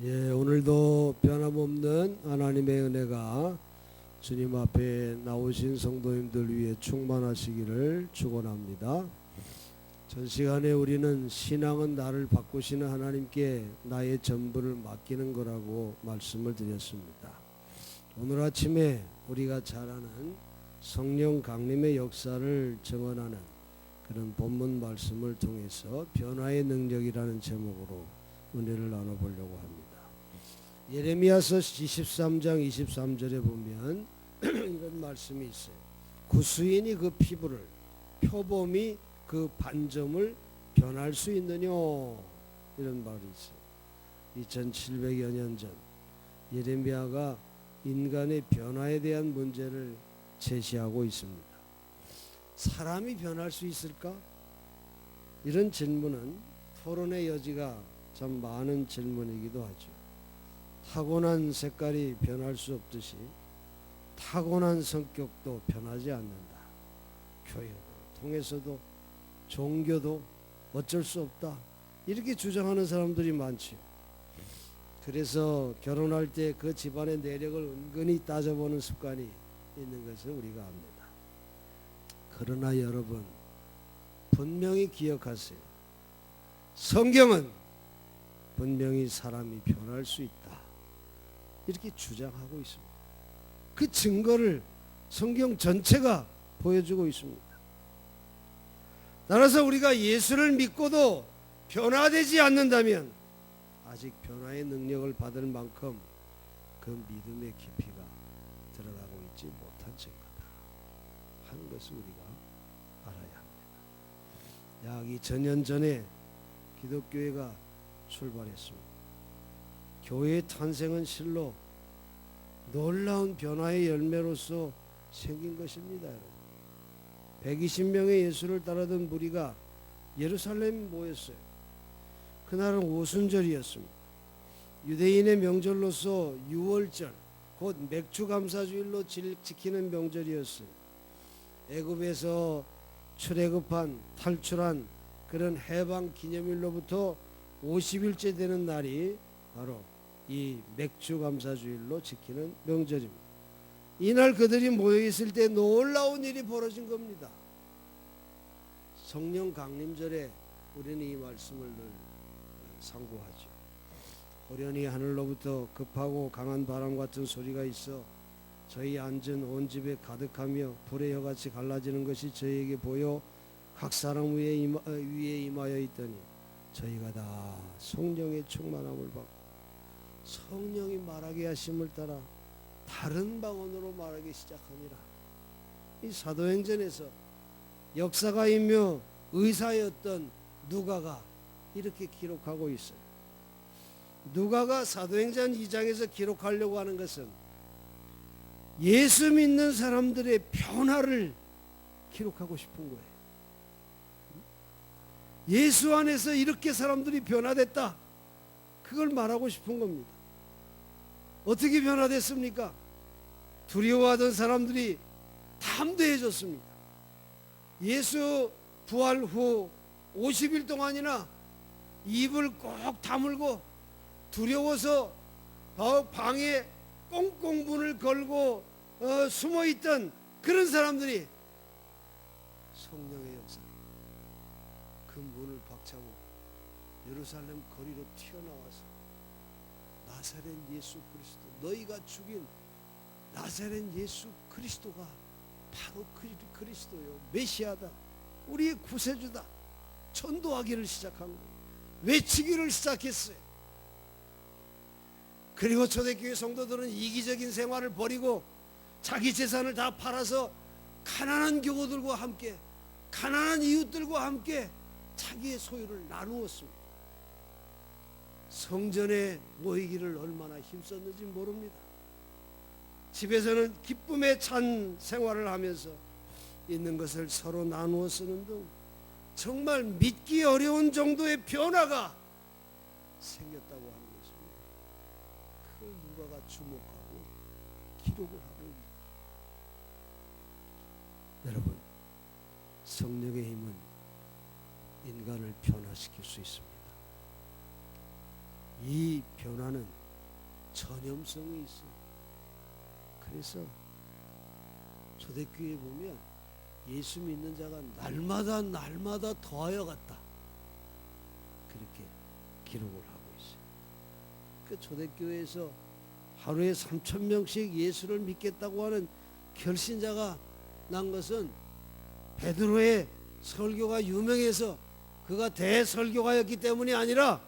예, 오늘도 변함없는 하나님의 은혜가 주님 앞에 나오신 성도님들 위해 충만하시기를 축원합니다. 전 시간에 우리는 신앙은 나를 바꾸시는 하나님께 나의 전부를 맡기는 거라고 말씀을 드렸습니다. 오늘 아침에 우리가 잘 아는 성령 강림의 역사를 증언하는 그런 본문 말씀을 통해서 변화의 능력이라는 제목으로 은혜를 나눠보려고 합니다. 예레미야서 23장 23절에 보면 이런 말씀이 있어요. 구수인이 그 피부를 표범이 그 반점을 변할 수 있느냐 이런 말이 있어요. 2700여 년 전 예레미야가 인간의 변화에 대한 문제를 제시하고 있습니다. 사람이 변할 수 있을까? 이런 질문은 토론의 여지가 참 많은 질문이기도 하죠. 타고난 색깔이 변할 수 없듯이 타고난 성격도 변하지 않는다. 교육을 통해서도 종교도 어쩔 수 없다. 이렇게 주장하는 사람들이 많지요. 그래서 결혼할 때 그 집안의 내력을 은근히 따져보는 습관이 있는 것을 우리가 압니다. 그러나 여러분 분명히 기억하세요. 성경은 분명히 사람이 변할 수 있다. 이렇게 주장하고 있습니다. 그 증거를 성경 전체가 보여주고 있습니다. 따라서 우리가 예수를 믿고도 변화되지 않는다면 아직 변화의 능력을 받을 만큼 그 믿음의 깊이가 들어가고 있지 못한 증거다 하는 것을 우리가 알아야 합니다. 약 2000년 전에 기독교회가 출발했습니다. 교회의 탄생은 실로 놀라운 변화의 열매로서 생긴 것입니다. 여러분. 120명의 예수를 따르던 무리가 예루살렘에 모였어요. 그날은 오순절이었습니다. 유대인의 명절로서 유월절, 곧 맥주 감사주일로 질- 지키는 명절이었어요. 애굽에서 출애굽한 탈출한 그런 해방 기념일로부터 50일째 되는 날이 바로 이 맥주 감사주일로 지키는 명절입니다. 이날 그들이 모여 있을 때 놀라운 일이 벌어진 겁니다. 성령 강림절에 우리는 이 말씀을 늘 상고하죠. 호련히 하늘로부터 급하고 강한 바람 같은 소리가 있어 저희 앉은 온 집에 가득하며 불의 혀같이 갈라지는 것이 저희에게 보여 각 사람 위에, 임하, 어, 위에 임하여 있더니 저희가 다 성령의 충만함을 받고 성령이 말하게 하심을 따라 다른 방언으로 말하기 시작하니라. 이 사도행전에서 역사가이며 의사였던 누가가 이렇게 기록하고 있어요. 누가가 사도행전 2장에서 기록하려고 하는 것은 예수 믿는 사람들의 변화를 기록하고 싶은 거예요. 예수 안에서 이렇게 사람들이 변화됐다. 그걸 말하고 싶은 겁니다. 어떻게 변화됐습니까? 두려워하던 사람들이 담대해졌습니다. 예수 부활 후 50일 동안이나 입을 꼭 다물고 두려워서 방에 꽁꽁 문을 걸고 어, 숨어 있던 그런 사람들이 성령의 역사 그 문을 박차고 예루살렘 거리로 튀어나와서 나사렛 예수 그리스도 너희가 죽인 나사렛 예수 그리스도가 바로 그 그리스도요. 메시아다. 우리의 구세주다. 전도하기를 시작한 거예요. 외치기를 시작했어요. 그리고 초대교회 성도들은 이기적인 생활을 버리고 자기 재산을 다 팔아서 가난한 교우들과 함께 가난한 이웃들과 함께 자기의 소유를 나누었습니다. 성전에 모이기를 얼마나 힘썼는지 모릅니다. 집에서는 기쁨에 찬 생활을 하면서 있는 것을 서로 나누어 쓰는 등 정말 믿기 어려운 정도의 변화가 생겼다고 하는 것입니다. 그 누가가 주목하고 기록을 하고 있는 여러분 성령의 힘은 인간을 변화시킬 수 있습니다. 이 변화는 전염성이 있어. 그래서 초대교회 보면 예수 믿는 자가 날마다 날마다 더하여 갔다. 그렇게 기록을 하고 있어요. 그 초대교회에서 하루에 3천 명씩 예수를 믿겠다고 하는 결신자가 난 것은 베드로의 설교가 유명해서 그가 대설교가였기 때문이 아니라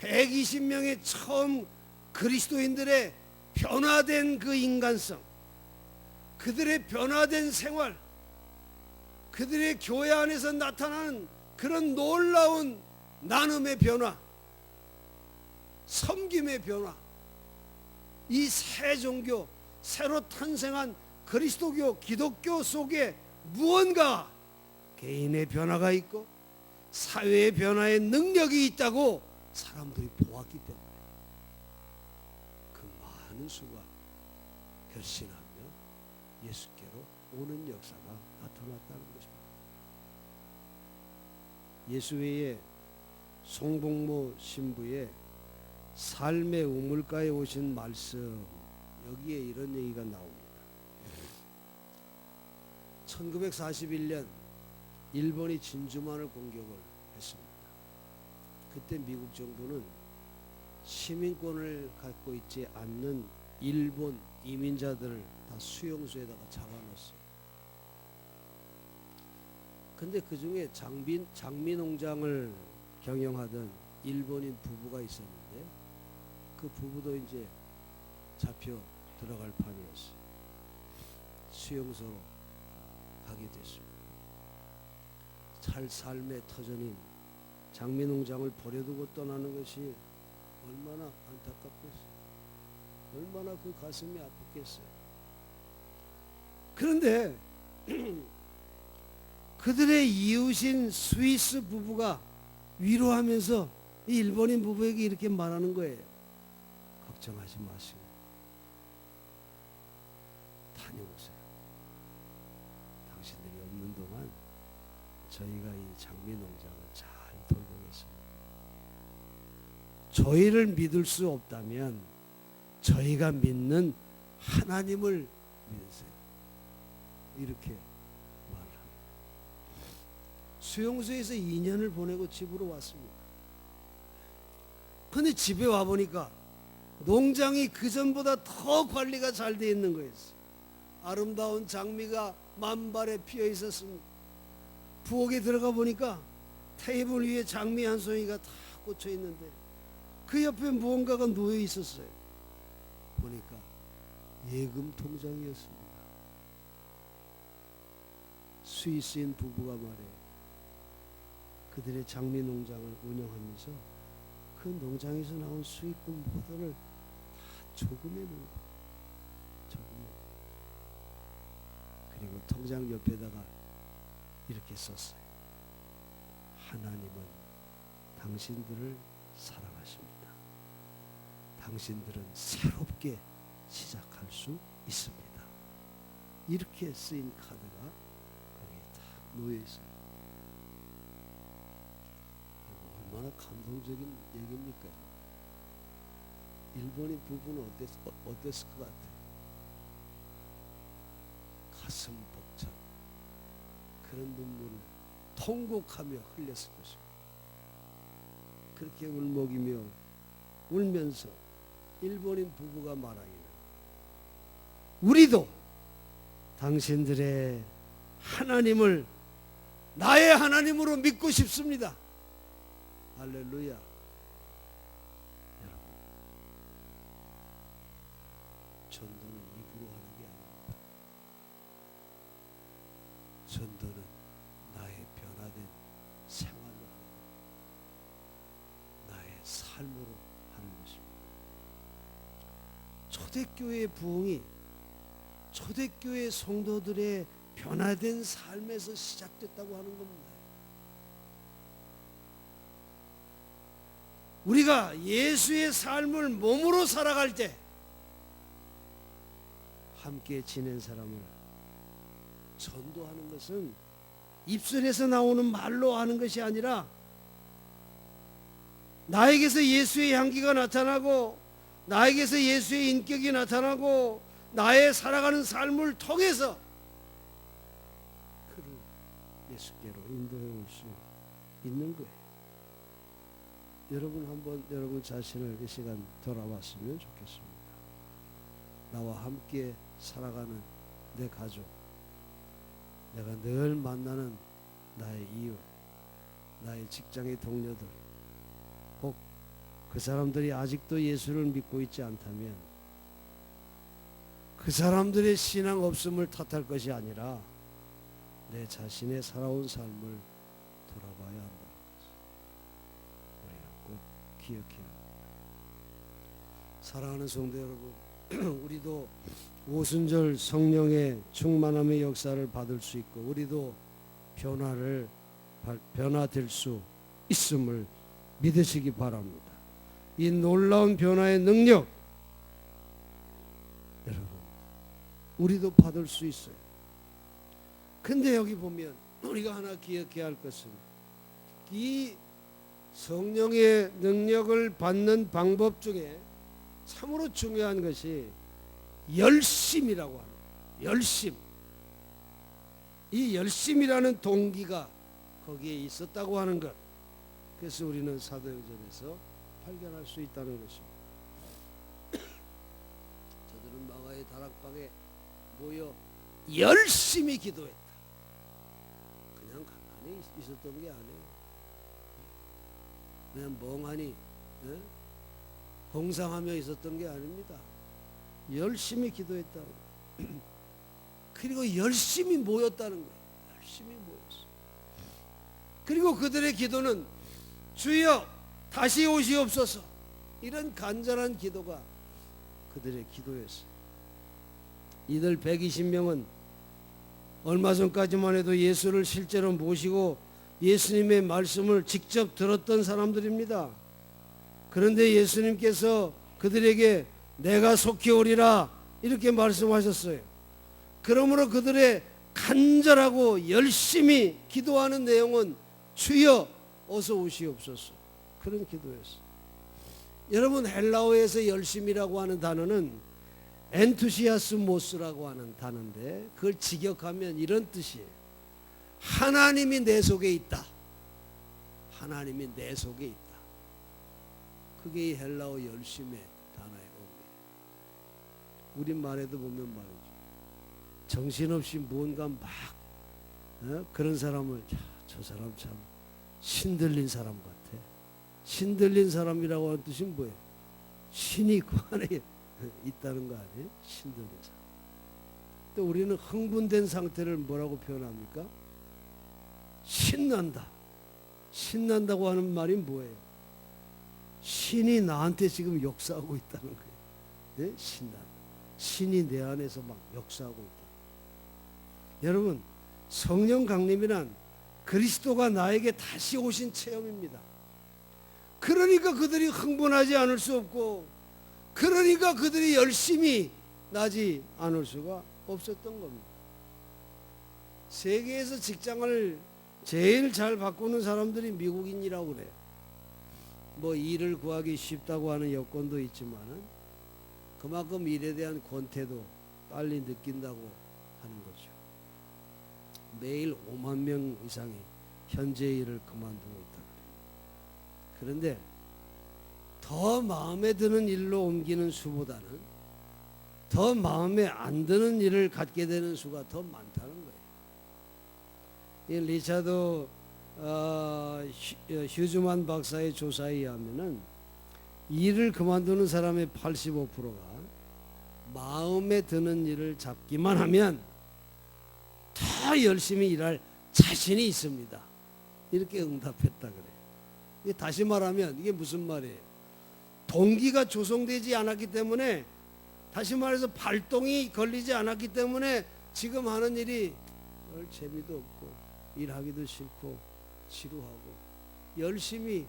120명의 처음 그리스도인들의 변화된 그 인간성, 그들의 변화된 생활, 그들의 교회 안에서 나타나는 그런 놀라운 나눔의 변화, 섬김의 변화, 이 새 종교, 새로 탄생한 그리스도교, 기독교 속에 무언가 개인의 변화가 있고 사회의 변화의 능력이 있다고 사람들이 보았기 때문에 그 많은 수가 결신하며 예수께로 오는 역사가 나타났다는 것입니다. 예수 외에 송복모 신부의 삶의 우물가에 오신 말씀 여기에 이런 얘기가 나옵니다. 1941년 일본이 진주만을 공격을 했습니다. 그때 미국 정부는 시민권을 갖고 있지 않는 일본 이민자들을 다 수용소에다가 잡아놨어요. 근데 그 중에 장비, 장미 농장을 경영하던 일본인 부부가 있었는데 그 부부도 이제 잡혀 들어갈 판이었어요. 수용소로 가게 됐습니다. 잘 삶의 터전인 장미 농장을 버려두고 떠나는 것이 얼마나 안타깝겠어요. 얼마나 그 가슴이 아팠겠어요. 그런데 그들의 이웃인 스위스 부부가 위로하면서 이 일본인 부부에게 이렇게 말하는 거예요. 걱정하지 마시고 다녀오세요. 당신들이 없는 동안 저희가 이 장미 농장을 잘 돌보겠습니다. 저희를 믿을 수 없다면 저희가 믿는 하나님을 믿으세요. 이렇게 말을 합니다. 수용소에서 2년을 보내고 집으로 왔습니다. 근데 집에 와 보니까 농장이 그 전보다 더 관리가 잘 돼 있는 거였어요. 아름다운 장미가 만발에 피어 있었습니다. 부엌에 들어가 보니까 테이블 위에 장미 한 송이가 다 꽂혀 있는데 그 옆에 무언가가 놓여 있었어요. 보니까 예금 통장이었습니다. 스위스인 부부가 말해 그들의 장미 농장을 운영하면서 그 농장에서 나온 수익금 모두를 다 놓은 거예요. 조금해. 그리고 통장 옆에다가 이렇게 썼어요. 하나님은 당신들을 사랑하십니다. 당신들은 새롭게 시작할 수 있습니다. 이렇게 쓰인 카드가 거기에 딱 놓여 있어요. 얼마나 감동적인 얘기입니까? 일본인 부부는 어땠, 어, 어땠을 것 같아요? 가슴 벅찬 그런 눈물을 통곡하며 흘렸을 것입니다. 그렇게 울먹이며 울면서 일본인 부부가 말하기를 우리도 당신들의 하나님을 나의 하나님으로 믿고 싶습니다. 할렐루야. 여러분, 전도는 입으로 하는 게 아닙니다. 전도는 나의 변화된 생활로 하는 것, 나의 삶으로 하는 것입니다. 초대교회의 부흥이 초대교회 성도들의 변화된 삶에서 시작됐다고 하는 겁니다. 우리가 예수의 삶을 몸으로 살아갈 때 함께 지낸 사람을 전도하는 것은 입술에서 나오는 말로 하는 것이 아니라 나에게서 예수의 향기가 나타나고 나에게서 예수의 인격이 나타나고 나의 살아가는 삶을 통해서 그를 예수께로 인도해 올수 있는 거예요. 여러분 한번 여러분 자신을 이 시간 돌아봤으면 좋겠습니다. 나와 함께 살아가는 내 가족, 내가 늘 만나는 나의 이웃, 나의 직장의 동료들, 혹 그 사람들이 아직도 예수를 믿고 있지 않다면 그 사람들의 신앙 없음을 탓할 것이 아니라 내 자신의 살아온 삶을 돌아봐야 한다는 것을 우리가 꼭 기억해야 합니다. 사랑하는 성도 여러분, 우리도 오순절 성령의 충만함의 역사를 받을 수 있고 우리도 변화를 발- 변화될 수 있음을 믿으시기 바랍니다. 이 놀라운 변화의 능력 여러분 우리도 받을 수 있어요. 근데 여기 보면 우리가 하나 기억해야 할 것은 이 성령의 능력을 받는 방법 중에 참으로 중요한 것이 열심이라고 하는. 열심. 이 열심이라는 동기가 거기에 있었다고 하는 것. 그래서 우리는 사도행전에서 발견할 수 있다는 것입니다. 저들은 마가의 다락방에 모여 열심히 기도했다. 그냥 가만히 있- 있었던 게 아니에요. 그냥 멍하니 예? 봉상하며 있었던 게 아닙니다. 열심히 기도했다. 그리고 열심히 모였다는 거예요. 열심히 모였어. 그리고 그들의 기도는 주여 다시 오시옵소서 이런 간절한 기도가 그들의 기도였어요. 이들 120명은 얼마 전까지만 해도 예수를 실제로 모시고 예수님의 말씀을 직접 들었던 사람들입니다. 그런데 예수님께서 그들에게 내가 속히 오리라 이렇게 말씀하셨어요. 그러므로 그들의 간절하고 열심히 기도하는 내용은 주여 어서 오시옵소서 그런 기도였어요. 여러분 헬라어에서 열심이라고 하는 단어는 엔투시아스모스라고 하는 단어인데 그걸 직역하면 이런 뜻이에요. 하나님이 내 속에 있다. 하나님이 내 속에 있다. 그게 이 헬라어 열심의 단어의 의미예요. 우리말에도 보면 말이죠. 정신없이 무언가 막 어? 그런 사람을 야, 저 사람 참 신들린 사람 같아. 신들린 사람이라고 하는 뜻이 뭐예요? 신이 그 안에 있다는 거 아니에요? 신들린 사람. 또 우리는 흥분된 상태를 뭐라고 표현합니까? 신난다. 신난다고 하는 말이 뭐예요? 신이 나한테 지금 역사하고 있다는 거예요. 네? 신난다. 신이 내 안에서 막 역사하고 있다. 여러분, 성령 강림이란 그리스도가 나에게 다시 오신 체험입니다. 그러니까 그들이 흥분하지 않을 수 없고, 그러니까 그들이 열심히 나지 않을 수가 없었던 겁니다. 세계에서 직장을 제일 잘 바꾸는 사람들이 미국인이라고 그래요. 뭐 일을 구하기 쉽다고 하는 여건도 있지만은 그만큼 일에 대한 권태도 빨리 느낀다고 하는 거죠. 매일 5만 명 이상이 현재 일을 그만두고 있다 그래요. 그런데 더 마음에 드는 일로 옮기는 수보다는 더 마음에 안 드는 일을 갖게 되는 수가 더 많다는 거예요. 이 리차드 어, 휴- 어, 휴즈만 박사의 조사에 의하면은 일을 그만두는 사람의 85%가 마음에 드는 일을 잡기만 하면 더 열심히 일할 자신이 있습니다. 이렇게 응답했다 그래. 이게 다시 말하면 이게 무슨 말이에요? 동기가 조성되지 않았기 때문에 다시 말해서 발동이 걸리지 않았기 때문에 지금 하는 일이 별 재미도 없고 일하기도 싫고 지루하고 열심히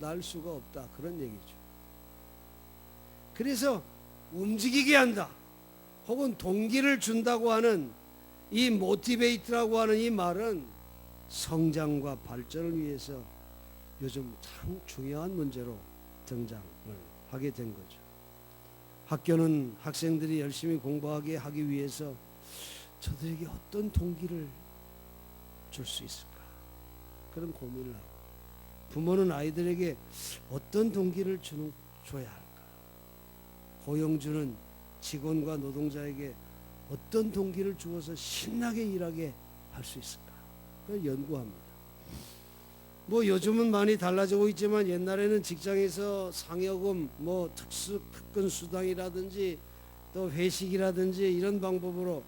날 수가 없다 그런 얘기죠. 그래서 움직이게 한다. 혹은 동기를 준다고 하는 이 모티베이트라고 하는 이 말은 성장과 발전을 위해서 요즘 참 중요한 문제로 등장을 하게 된 거죠. 학교는 학생들이 열심히 공부하게 하기 위해서 저들에게 어떤 동기를 줄 수 있을까? 그런 고민을 하고 부모는 아이들에게 어떤 동기를 주는 줘야 할까? 고용주는 직원과 노동자에게 어떤 동기를 주어서 신나게 일하게 할 수 있을까? 그걸 연구합니다. 뭐 요즘은 많이 달라지고 있지만 옛날에는 직장에서 상여금, 뭐 특수 특근 수당이라든지 또 회식이라든지 이런 방법으로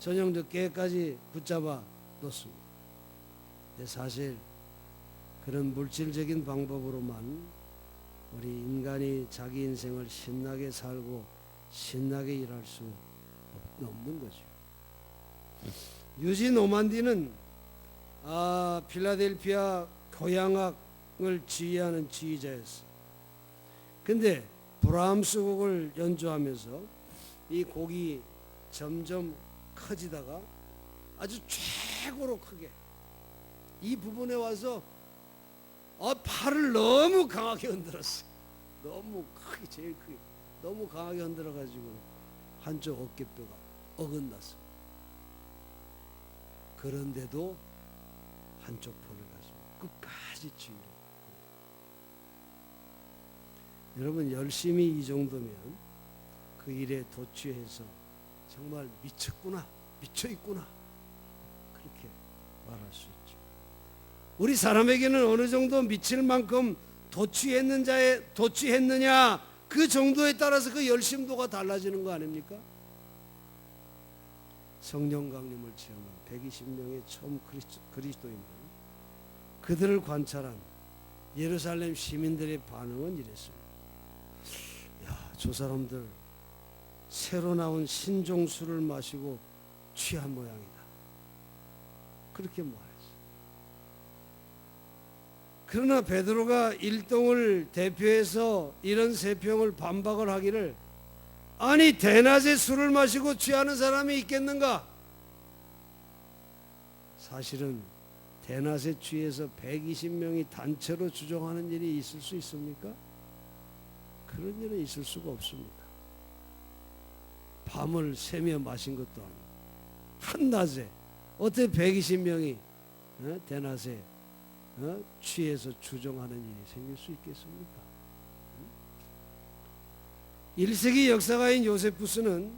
저녁 늦게까지 붙잡아 놓습니다. 근데 사실 그런 물질적인 방법으로만 우리 인간이 자기 인생을 신나게 살고 신나게 일할 수 없- 없는 거죠. 유진 오만디는 아, 필라델피아 교향악을 지휘하는 지휘자였어요. 근데 브라함스 곡을 연주하면서 이 곡이 점점 커지다가 아주 최고로 크게 이 부분에 와서 아, 팔을 너무 강하게 흔들었어요. 너무 크게 제일 크게 너무 강하게 흔들어 가지고 한쪽 어깨뼈가 어긋났어. 그런데도 한쪽 팔을 끝까지 지휘를. 여러분 열심히 이 정도면 그 일에 도취해서 정말 미쳤구나, 미쳐 있구나 그렇게 말할 수 있죠. 우리 사람에게는 어느 정도 미칠 만큼 도취했는 자에 도취했느냐 그 정도에 따라서 그 열심도가 달라지는 거 아닙니까? 성령 강림을 체험한 120명의 처음 그리스- 그리스도인들 그들을 관찰한 예루살렘 시민들의 반응은 이랬습니다. 야, 저 사람들 새로 나온 신종술을 마시고 취한 모양이다. 그렇게 말했어요. 그러나 베드로가 일동을 대표해서 이런 세평을 반박을 하기를 아니 대낮에 술을 마시고 취하는 사람이 있겠는가? 사실은 대낮에 취해서 120명이 단체로 주정하는 일이 있을 수 있습니까? 그런 일은 있을 수가 없습니다. 밤을 새며 마신 것도 아니고 한낮에 어떻게 120명이 어? 대낮에 어? 취해서 주정하는 일이 생길 수 있겠습니까? 1세기 역사가인 요세푸스는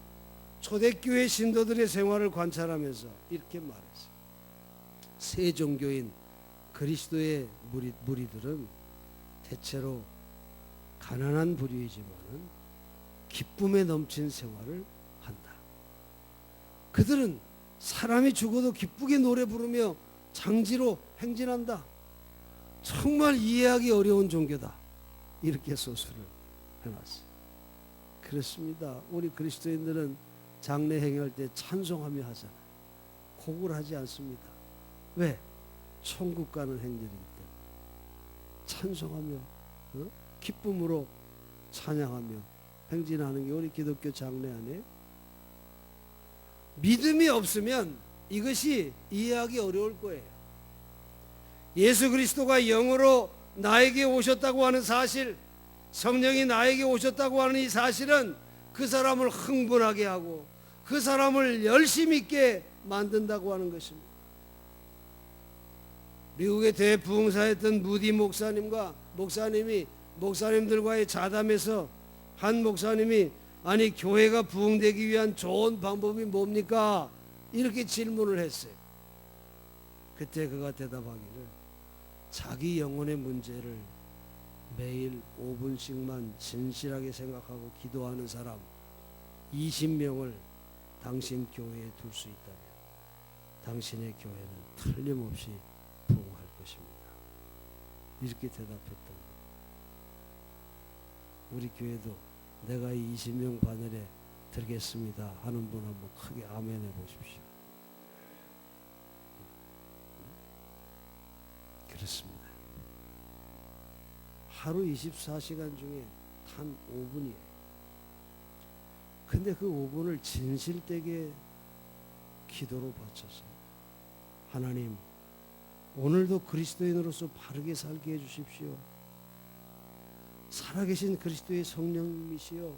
초대교회 신도들의 생활을 관찰하면서 이렇게 말했어요. 새 종교인 그리스도의 무리, 무리들은 대체로 가난한 부류이지만은 기쁨에 넘친 생활을 한다. 그들은 사람이 죽어도 기쁘게 노래 부르며 장지로 행진한다. 정말 이해하기 어려운 종교다. 이렇게 소설을 해놨어요. 그렇습니다. 우리 그리스도인들은 장례 행할 때 찬송하며 하잖아요. 곡을 하지 않습니다. 왜? 천국 가는 행렬이기 때문에 찬송하며 어? 기쁨으로 찬양하며 행진하는 게 우리 기독교 장례 안에 믿음이 없으면 이것이 이해하기 어려울 거예요. 예수 그리스도가 영으로 나에게 오셨다고 하는 사실, 성령이 나에게 오셨다고 하는 이 사실은 그 사람을 흥분하게 하고 그 사람을 열심히 있게 만든다고 하는 것입니다. 미국의 대부흥사였던 무디 목사님과 목사님이 목사님들과의 자담에서 한 목사님이 아니 교회가 부흥되기 위한 좋은 방법이 뭡니까? 이렇게 질문을 했어요. 그때 그가 대답하기를 자기 영혼의 문제를 매일 5분씩만 진실하게 생각하고 기도하는 사람 20명을 당신 교회에 둘 수 있다면 당신의 교회는 틀림없이. 이렇게 대답했던 우리 교회도 내가 이 20명 바늘에 들겠습니다 하는 분 한번 크게 아멘 해 보십시오. 그렇습니다. 하루 24시간 중에 단 5분이에요. 근데 그 5분을 진실되게 기도로 바쳐서 하나님 오늘도 그리스도인으로서 바르게 살게 해 주십시오. 살아계신 그리스도의 성령님이시여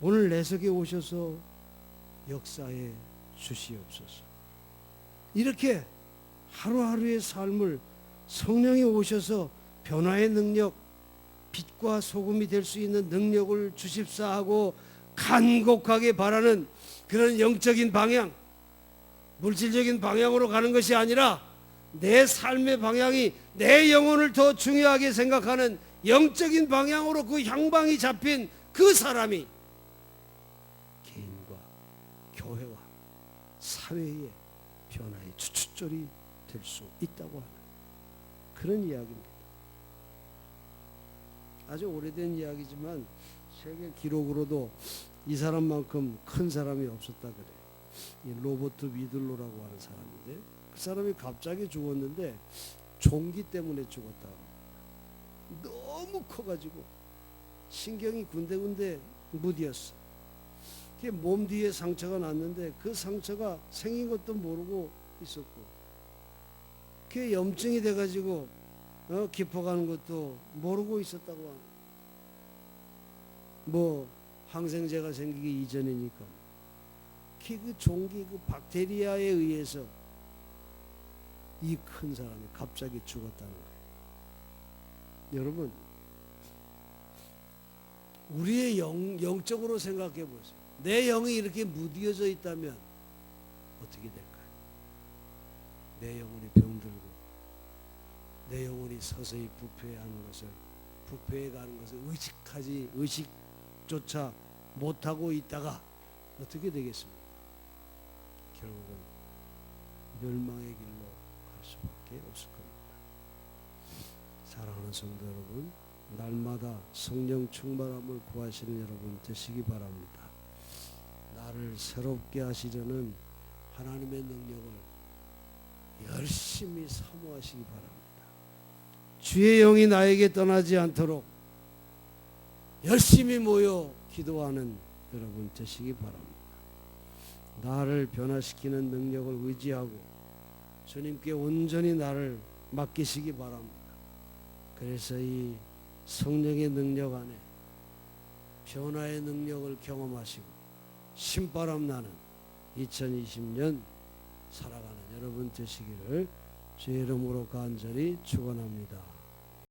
오늘 내 속에 오셔서 역사에 주시옵소서. 이렇게 하루하루의 삶을 성령이 오셔서 변화의 능력, 빛과 소금이 될 수 있는 능력을 주십사 하고 간곡하게 바라는 그런 영적인 방향, 물질적인 방향으로 가는 것이 아니라 내 삶의 방향이 내 영혼을 더 중요하게 생각하는 영적인 방향으로 그 향방이 잡힌 그 사람이 개인과 교회와 사회의 변화의 주춧돌이 될 수 있다고 하는 그런 이야기입니다. 아주 오래된 이야기지만 세계 기록으로도 이 사람만큼 큰 사람이 없었다 그래요. 이 로버트 미들로라고 하는 사람인데 그 사람이 갑자기 죽었는데 종기 때문에 죽었다. 너무 커가지고 신경이 군데군데 무디었어. 몸 뒤에 상처가 났는데 그 상처가 생긴 것도 모르고 있었고 그게 염증이 돼가지고 어, 깊어가는 것도 모르고 있었다고 하는. 뭐 항생제가 생기기 이전이니까. 그, 그 종기 그 박테리아에 의해서 이 큰 사람이 갑자기 죽었다는 거예요. 여러분, 우리의 영, 영적으로 생각해 보세요. 내 영이 이렇게 무디어져 있다면 어떻게 될까요? 내 영혼이 병들고 내 영혼이 서서히 부패하는 것을 부패해 가는 것을 의식하지 의식조차 못하고 있다가 어떻게 되겠습니까? 결국은 멸망의 길로 갈 수밖에 없을 겁니다. 사랑하는 성도 여러분, 날마다 성령 충만함을 구하시는 여러분 되시기 바랍니다. 나를 새롭게 하시려는 하나님의 능력을 열심히 사모하시기 바랍니다. 주의 영이 나에게 떠나지 않도록 열심히 모여 기도하는 여러분 되시기 바랍니다. 나를 변화시키는 능력을 의지하고 주님께 온전히 나를 맡기시기 바랍니다. 그래서 이 성령의 능력 안에 변화의 능력을 경험하시고 신바람 나는 2020년 살아가는 여러분 되시기를 주의 이름으로 간절히 축원합니다.